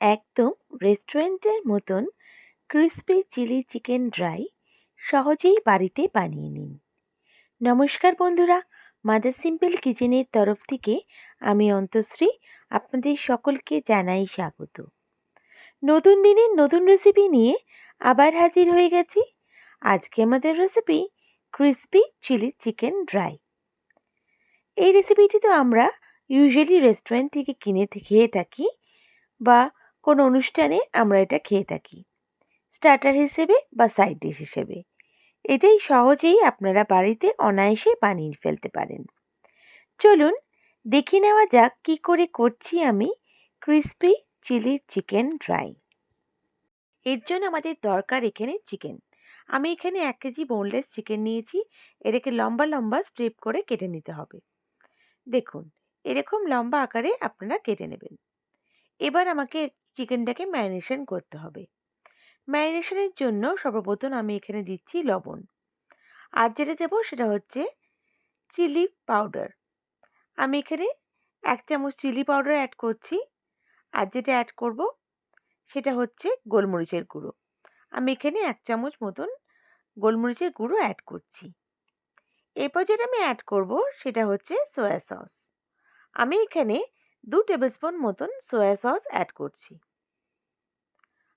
একদম রেস্টুরেন্টের মতন ক্রিস্পি চিলি চিকেন ড্রাই সহজেই বাড়িতে বানিয়ে নিন। নমস্কার বন্ধুরা মাদার সিম্পল কিচেনের তরফ থেকে আমি অন্তশ্রী আপনাদের সকলকে জানাই স্বাগত। নতুন দিনের নতুন রেসিপি নিয়ে আবার হাজির হয়ে গেছি। আজকে আমাদের recipe crispy chilli chicken dry এই রেসিপিটি তো আমরা ইউজুয়ালি রেস্টুরেন্ট থেকে কিনে খেয়ে থাকি বা কোনো অনুষ্ঠানে আমরা এটা খেয়ে থাকি। স্টার্টার হিসেবে বা সাইড ডিশ হিসেবে। এটাই সহজেই আপনারা বাড়িতে অনায়াসে বানিয়ে ফেলতে পারেন। চলুন দেখে নেওয়া যাক কি করে করছি আমি ক্রিসপি চিলি চিকেন ড্রাই এর জন্য আমাদের দরকার এখানে চিকেন আমি এখানে এক কেজি বোনলেস চিকেন নিয়েছি। এটাকে লম্বা লম্বা স্ট্রিপ করে কেটে নিতে হবে। দেখুন, এরকম লম্বা আকারে আপনারা কেটে নেবেন। এবার আমাকে চিকেনটাকে ম্যারিনেশন করতে হবে। ম্যারিনেশনের জন্য সর্বপ্রথম আমি এখানে দিচ্ছি লবণ। আর যেটা দেবো সেটা হচ্ছে চিলি পাউডার। আমি এখানে এক চামচ চিলি পাউডার অ্যাড করছি। আর যেটা অ্যাড করব সেটা হচ্ছে গোলমরিচের গুঁড়ো। আমি এখানে এক চামচ মতন গোলমরিচের গুঁড়ো অ্যাড করছি। এরপর যেটা আমি অ্যাড করব সেটা হচ্ছে সয়া সস। আমি এখানে দু টেবিল স্পুন মতন সয়া সস অ্যাড করছি।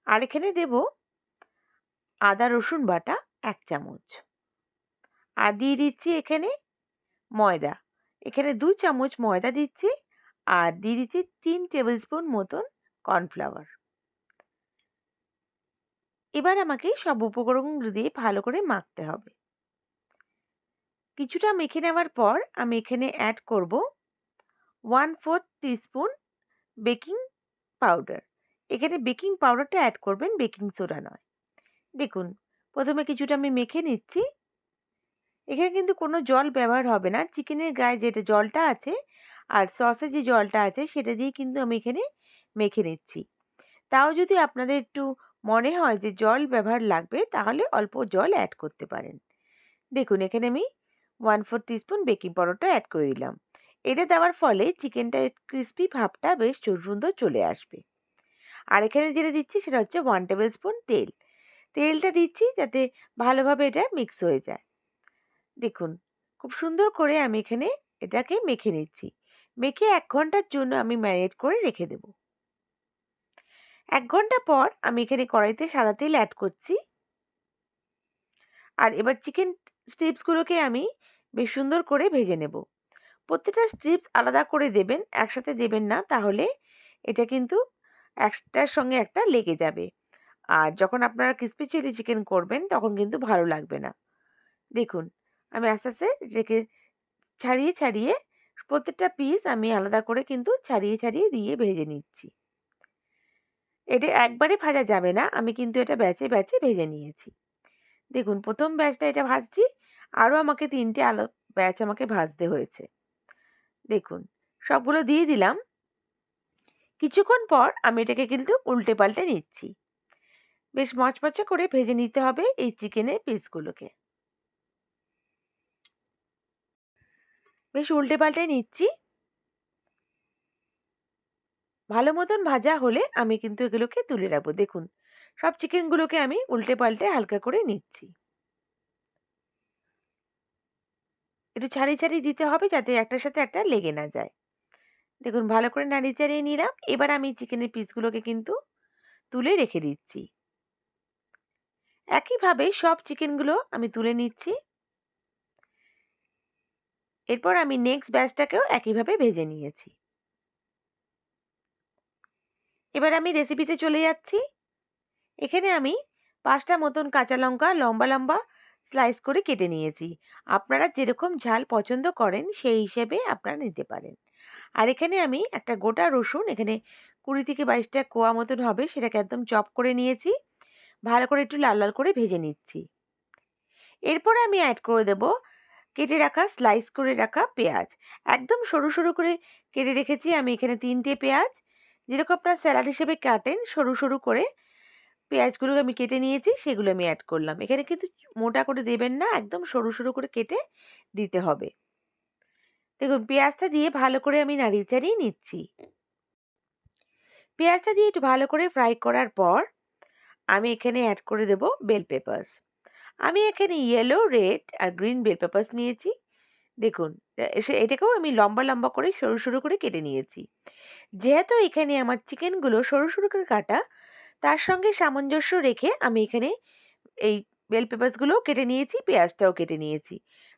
আর এখানে দেব আদা, রসুন বাটা এক চামচ। আর দিয়ে দিচ্ছি এখানে ময়দা। এখানে দু চামচ ময়দা দিচ্ছি আর দিয়ে দিচ্ছি তিন টেবিল স্পুন মতন কর্নফ্লাওয়ার। এবার আমাকে সব উপকরণগুলো দিয়ে ভালো করে মাখতে হবে। কিছুটা মেখে নেওয়ার পর আমি এখানে অ্যাড করব one fourth teaspoon baking powder এখানে বেকিং পাউডারটা অ্যাড করবেন বেকিং সোডা নয়। দেখুন, প্রথমে কিছুটা আমি মেখে নিচ্ছি। এখানে কিন্তু কোনো জল ব্যবহার হবে না। চিকেনের গায়ে যেটা জলটা আছে আর সসে যে জলটা আছে সেটা দিয়ে কিন্তু আমি এখানে মেখে নিচ্ছি। তাও যদি আপনাদের একটু মনে হয় যে জল ব্যবহার লাগবে, তাহলে অল্প জল অ্যাড করতে পারেন। দেখুন, এখানে আমি ওয়ান ফোর টিস্পুন বেকিং পাউডারটা অ্যাড করে দিলাম। এটা দেওয়ার ফলে চিকেনটার ক্রিস্পি ভাবটা বেশ সুন্দর চলে আসবে। আর এখানে যেটা দিচ্ছি সেটা হচ্ছে ওয়ান টেবিল স্পুন তেল। তেলটা দিচ্ছি যাতে ভালোভাবে এটা মিক্স হয়ে যায়। দেখুন, খুব সুন্দর করে আমি এখানে এটাকে মেখে নিচ্ছি। মেখে এক ঘণ্টার জন্য আমি ম্যারিনেট করে রেখে দেব। এক ঘণ্টা পর আমি এখানে কড়াইতে সাদা তেল অ্যাড করছি। আর এবার চিকেন স্ট্রিপসগুলোকে আমি বেশ সুন্দর করে ভেজে নেব। প্রত্যেকটা স্ট্রিপস আলাদা করে দেবেন, একসাথে দেবেন না, তাহলে এটা কিন্তু একটার সঙ্গে একটা লেগে যাবে। আর যখন আপনারা ক্রিসপি চিলি চিকেন করবেন, তখন কিন্তু ভালো লাগবে না। দেখুন, আমি আস্তে আস্তে রেখে, ছাড়িয়ে ছাড়িয়ে প্রত্যেকটা পিস আমি আলাদা করে কিন্তু ছাড়িয়ে ছাড়িয়ে দিয়ে ভেজে নিচ্ছি। এটা একবারে ভাজা যাবে না, আমি কিন্তু এটা ব্যাচে ব্যাচে ভেজে নিয়েছি। দেখুন, প্রথম ব্যাচটা এটা ভাজছি, আরও আমাকে তিনটে আলো ব্যাচ আমাকে ভাজতে হয়েছে। দেখুন, সবগুলো দিয়ে দিলাম। কিছুক্ষণ পর আমি এটাকে কিন্তু উল্টে পাল্টে নিচ্ছি। বেশ মচমচে করে ভেজে নিতে হবে এই চিকেনের পিসগুলোকে বেশ উল্টে পাল্টে নিচ্ছি। ভালো মতন ভাজা হলে আমি কিন্তু এগুলোকে তুলে রাখব। দেখুন, সব চিকেনগুলোকে আমি উল্টে পাল্টে হালকা করে নিচ্ছি। একটু ছাড়িয়ে ছাড়িয়ে দিতে হবে যাতে একটার সাথে একটা লেগে না যায়। দেখুন, ভালো করে নাড়িয়ে, চাড়িয়ে নিলাম। এবার আমি চিকেনের পিসগুলোকে কিন্তু তুলে রেখে দিচ্ছি। একইভাবে সব চিকেনগুলো আমি তুলে নিচ্ছি। এরপর আমি নেক্সট ব্যাচটাকেও একইভাবে ভেজে নিয়েছি। এবার আমি রেসিপিতে চলে যাচ্ছি। এখানে আমি পাঁচটা মতন কাঁচা লঙ্কা, লম্বা লম্বা স্লাইস করে কেটে নিয়েছি। আপনারা যেরকম ঝাল পছন্দ করেন, সেই হিসেবে আপনারা নিতে পারেন। আর এখানে আমি একটা গোটা রসুন, এখানে কুড়ি থেকে বাইশটা কোয়া মতন হবে, সেটাকে একদম চপ করে নিয়েছি। ভালো করে একটু লাল লাল করে ভেজে নিচ্ছি। এরপরে আমি অ্যাড করে দেব কেটে রাখা স্লাইস করে রাখা পেঁয়াজ। একদম সরু সরু করে কেটে রেখেছি আমি এখানে তিনটে পেঁয়াজ। যেরকম আপনার স্যালাড হিসেবে কাটেন, সরু সরু করে পেঁয়াজগুলো আমি কেটে নিয়েছি, সেগুলো আমি অ্যাড করলাম। এখানে কিন্তু মোটা করে দেবেন না, একদম সরু সরু করে কেটে দিতে হবে। দেখুন, পেঁয়াজটা দিয়ে ভালো করে আমি নাড়িয়ে চাড়িয়ে নিচ্ছি। পেঁয়াজটা দিয়ে একটু ভালো করে ফ্রাই করার পর আমি এখানে অ্যাড করে দেব বেল পেপার্স আমি এখানে ইয়েলো রেড আর গ্রিন বেল পেপার্স নিয়েছি। দেখুন এটাকেও আমি লম্বা লম্বা করে সরু সরু করে কেটে নিয়েছি। যেহেতু এখানে আমার চিকেনগুলো সরু সরু করে কাটা তার সঙ্গে সামঞ্জস্য রেখে আমি এখানে এই বেল পেপারসগুলোও কেটে নিয়েছি, পেঁয়াজটাও কেটে নিয়েছি।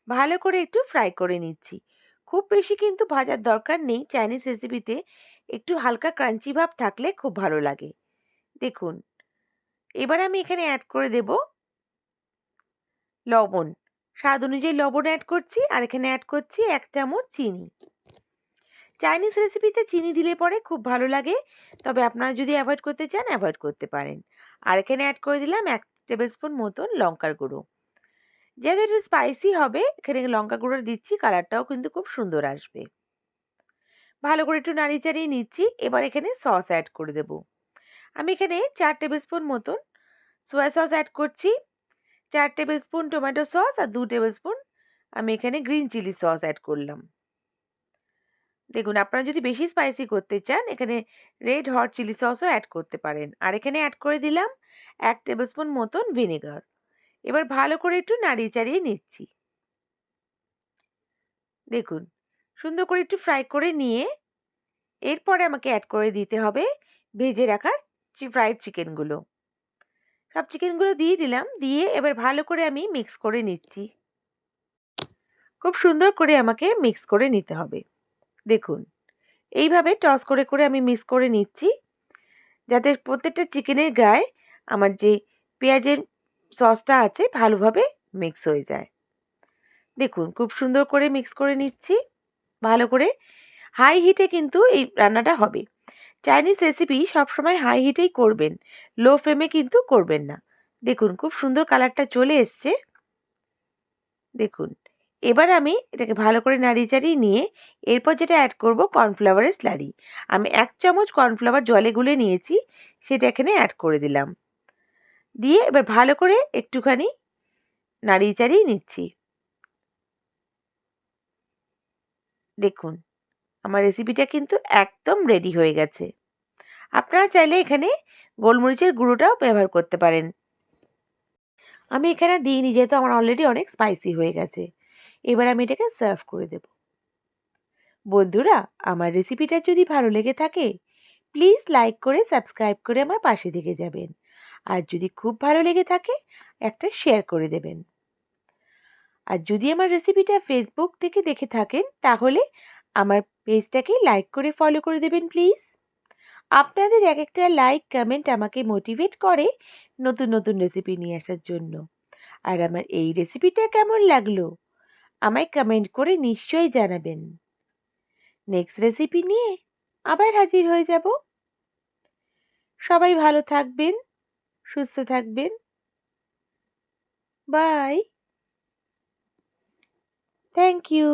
ভালো করে একটু ফ্রাই করে নিচ্ছি। খুব বেশি কিন্তু ভাজার দরকার নেই। চাইনিজ রেসিপিতে একটু হালকা ক্রাঞ্চি ভাব থাকলে খুব ভালো লাগে। দেখুন, এবার আমি এখানে অ্যাড করে দেব লবণ। স্বাদ অনুযায়ী লবণ অ্যাড করছি আর এখানে অ্যাড করছি এক চামচ চিনি। চাইনিজ রেসিপিতে চিনি দিলে পরে খুব ভালো লাগে। তবে আপনারা যদি অ্যাভয়েড করতে চান অ্যাভয়েড করতে পারেন। আর এখানে অ্যাড করে দিলাম এক টেবিল স্পুন মতন লঙ্কার গুঁড়ো। যেহেতু এটা স্পাইসি হবে, এখানে লঙ্কা গুঁড়ো দিচ্ছি কালারটাও কিন্তু খুব সুন্দর আসবে। ভালো করে একটু নাড়ি চাড়িয়ে নিচ্ছি, এবার এখানে সস অ্যাড করে দেব। আমি এখানে চার টেবিল স্পুন মতন সোয়া সস অ্যাড করছি। চার টেবিল স্পুন টমেটো সস আর দু টেবিল স্পুন আমি এখানে গ্রিন চিলি সস অ্যাড করলাম। দেখুন, আপনারা যদি বেশি স্পাইসি করতে চান, এখানে রেড হট চিলি সসও অ্যাড করতে পারেন। আর এখানে অ্যাড করে দিলাম এক টেবিল স্পুন মতন ভিনেগার এবার ভালো করে একটু নাড়িয়ে চাড়িয়ে নিচ্ছি। দেখুন, সুন্দর করে একটু ফ্রাই করে নিয়ে এরপরে আমাকে অ্যাড করে দিতে হবে ভেজে রাখা ফ্রাইড চিকেনগুলো সব চিকেনগুলো দিয়ে দিলাম, দিয়ে এবার ভালো করে আমি মিক্স করে নিচ্ছি। খুব সুন্দর করে আমাকে মিক্স করে নিতে হবে। দেখুন, এইভাবে টস করে করে আমি মিক্স করে নিচ্ছি। যাতে প্রত্যেকটা চিকেনের গায়ে আমার যে পেঁয়াজের সসটা আছে ভালোভাবে মিক্স হয়ে যায়। দেখুন, খুব সুন্দর করে মিক্স করে নিচ্ছি। ভালো করে হাই হিটে কিন্তু এই রান্নাটা হবে। চাইনিজ রেসিপি সবসময় হাই হিটেই করবেন লো ফ্লেমে কিন্তু করবেন না। দেখুন, খুব সুন্দর কালারটা চলে এসছে। দেখুন এবার আমি এটাকে ভালো করে নাড়িয়ে চাড়িয়ে নিয়ে এরপর যেটা অ্যাড করব কর্নফ্লাওয়ারের স্লারি আমি এক চামচ কর্নফ্লাওয়ার জলে গুলে নিয়েছি, সেটা এখানে অ্যাড করে দিলাম। দিয়ে এবার ভালো করে একটুখানি নাড়িয়ে চাড়িয়ে নিচ্ছি। দেখুন, আমার রেসিপিটা কিন্তু একদম রেডি হয়ে গেছে। আপনারা চাইলে এখানে গোলমরিচের গুঁড়োটাও ব্যবহার করতে পারেন। আমি এখানে দিইনি যেহেতু আমার অলরেডি অনেক স্পাইসি হয়ে গেছে। এবার আমি এটাকে সার্ভ করে দেব। বন্ধুরা, আমার রেসিপিটা যদি ভালো লেগে থাকে প্লিজ লাইক করে সাবস্ক্রাইব করে আমার পাশে থেকে যাবেন। আর যদি খুব ভালো লেগে থাকে, একটা শেয়ার করে দেবেন। আর যদি আমার রেসিপিটা ফেসবুক থেকে দেখে থাকেন, তাহলে আমার পেজটাকে লাইক করে ফলো করে দেবেন প্লিজ আপনাদের এক একটা লাইক কমেন্ট আমাকে মোটিভেট করে নতুন নতুন রেসিপি নিয়ে আসার জন্য। আর আমার এই রেসিপিটা কেমন লাগল? আমায় কমেন্ট করে নিশ্চয়ই জানাবেন। নেক্সট রেসিপি নিয়ে আবার হাজির হয়ে যাব। সবাই ভালো থাকবেন, সুস্থ থাকবেন। Bye thank you